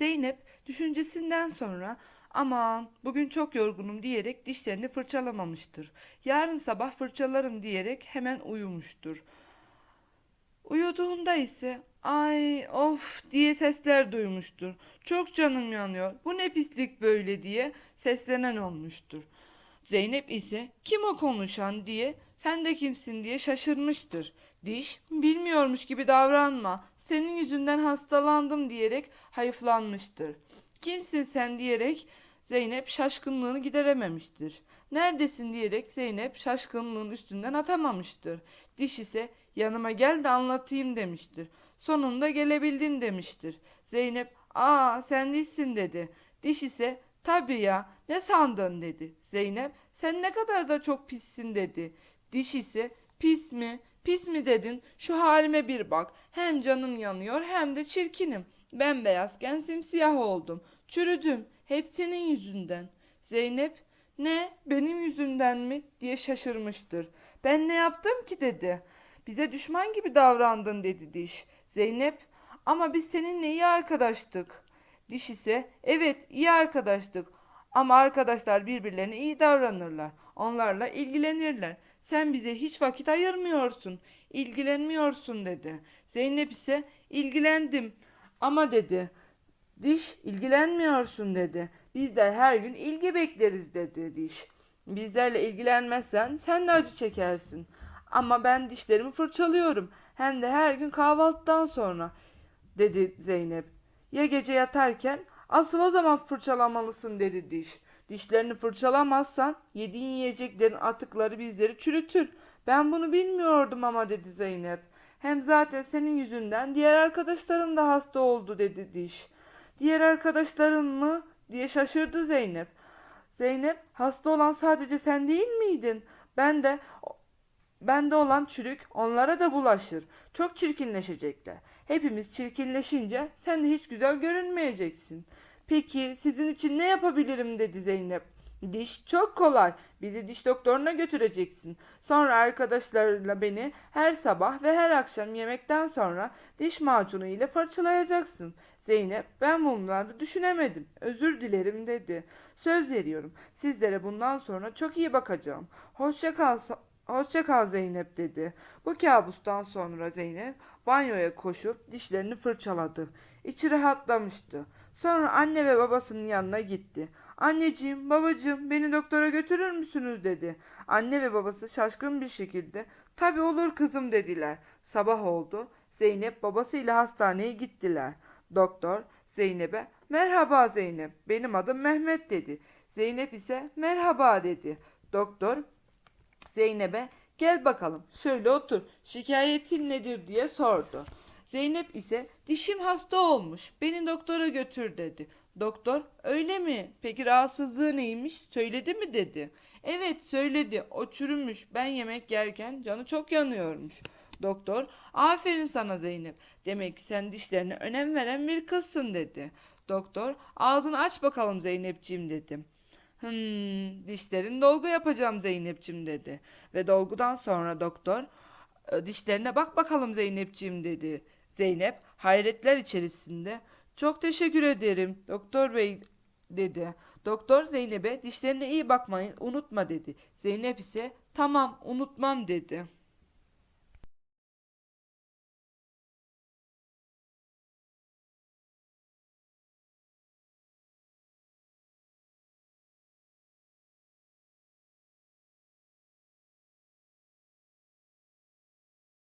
Zeynep düşüncesinden sonra aman bugün çok yorgunum diyerek dişlerini fırçalamamıştır. Yarın sabah fırçalarım diyerek hemen uyumuştur. Uyuduğunda ise ay of diye sesler duymuştur. Çok canım yanıyor. Bu ne pislik böyle diye seslenen olmuştur. Zeynep ise kim o konuşan diye sen de kimsin diye şaşırmıştır. Diş bilmiyormuş gibi davranma. Senin yüzünden hastalandım diyerek hayıflanmıştır. Kimsin sen diyerek Zeynep şaşkınlığını giderememiştir. Neredesin diyerek Zeynep şaşkınlığın üstünden atamamıştır. Diş ise yanıma gel de anlatayım demiştir. Sonunda gelebildin demiştir. Zeynep aa sen dişsin dedi. Diş ise tabii ya ne sandın dedi. Zeynep sen ne kadar da çok pissin dedi. Diş ise pis mi pis mi dedin şu halime bir bak. Hem canım yanıyor hem de çirkinim. Bembeyazken simsiyah oldum. Çürüdüm. Hep senin yüzünden. Zeynep ne benim yüzümden mi diye şaşırmıştır. Ben ne yaptım ki dedi. Bize düşman gibi davrandın dedi diş. Zeynep ama biz seninle iyi arkadaştık. Diş ise evet iyi arkadaştık ama arkadaşlar birbirlerine iyi davranırlar. Onlarla ilgilenirler. Sen bize hiç vakit ayırmıyorsun. ilgilenmiyorsun dedi. Zeynep ise ilgilendim ama dedi. Diş ilgilenmiyorsun dedi. Biz de her gün ilgi bekleriz dedi diş. Bizlerle ilgilenmezsen sen de acı çekersin. Ama ben dişlerimi fırçalıyorum. Hem de her gün kahvaltıdan sonra dedi Zeynep. Ya gece yatarken asıl o zaman fırçalamalısın dedi diş. Dişlerini fırçalamazsan yediğin yiyeceklerin atıkları bizleri çürütür. Ben bunu bilmiyordum ama dedi Zeynep. Hem zaten senin yüzünden diğer arkadaşlarım da hasta oldu dedi diş. Diğer arkadaşların mı diye şaşırdı Zeynep. Zeynep hasta olan sadece sen değil miydin? Ben de Bende olan çürük onlara da bulaşır. Çok çirkinleşecekler. Hepimiz çirkinleşince sen de hiç güzel görünmeyeceksin. Peki sizin için ne yapabilirim dedi Zeynep. Diş çok kolay. Bizi diş doktoruna götüreceksin. Sonra arkadaşlarla beni her sabah ve her akşam yemekten sonra diş macunu ile fırçalayacaksın. Zeynep ben bunları düşünemedim. Özür dilerim dedi. Söz veriyorum. Sizlere bundan sonra çok iyi bakacağım. Hoşça kal Hoşça kal Zeynep dedi. Bu kabustan sonra Zeynep banyoya koşup dişlerini fırçaladı. İçi rahatlamıştı. Sonra anne ve babasının yanına gitti. Anneciğim, babacığım beni doktora götürür müsünüz dedi. Anne ve babası şaşkın bir şekilde tabii olur kızım dediler. Sabah oldu. Zeynep babasıyla hastaneye gittiler. Doktor Zeynep'e merhaba Zeynep benim adım Mehmet dedi. Zeynep ise merhaba dedi. Doktor Zeynep'e gel bakalım şöyle otur şikayetin nedir diye sordu. Zeynep ise dişim hasta olmuş beni doktora götür dedi. Doktor öyle mi peki rahatsızlığı neymiş söyledi mi dedi. Evet söyledi o çürümüş ben yemek yerken canı çok yanıyormuş. Doktor aferin sana Zeynep demek ki sen dişlerine önem veren bir kızsın dedi. Doktor ağzını aç bakalım Zeynepciğim dedim. Hmm, dişlerin dolgu yapacağım Zeynep'ciğim dedi. Ve dolgudan sonra doktor "E, dişlerine bak bakalım Zeynep'ciğim dedi. Zeynep hayretler içerisinde çok teşekkür ederim doktor bey dedi. Doktor Zeynep'e dişlerine iyi bakmayı unutma dedi. Zeynep ise tamam unutmam dedi.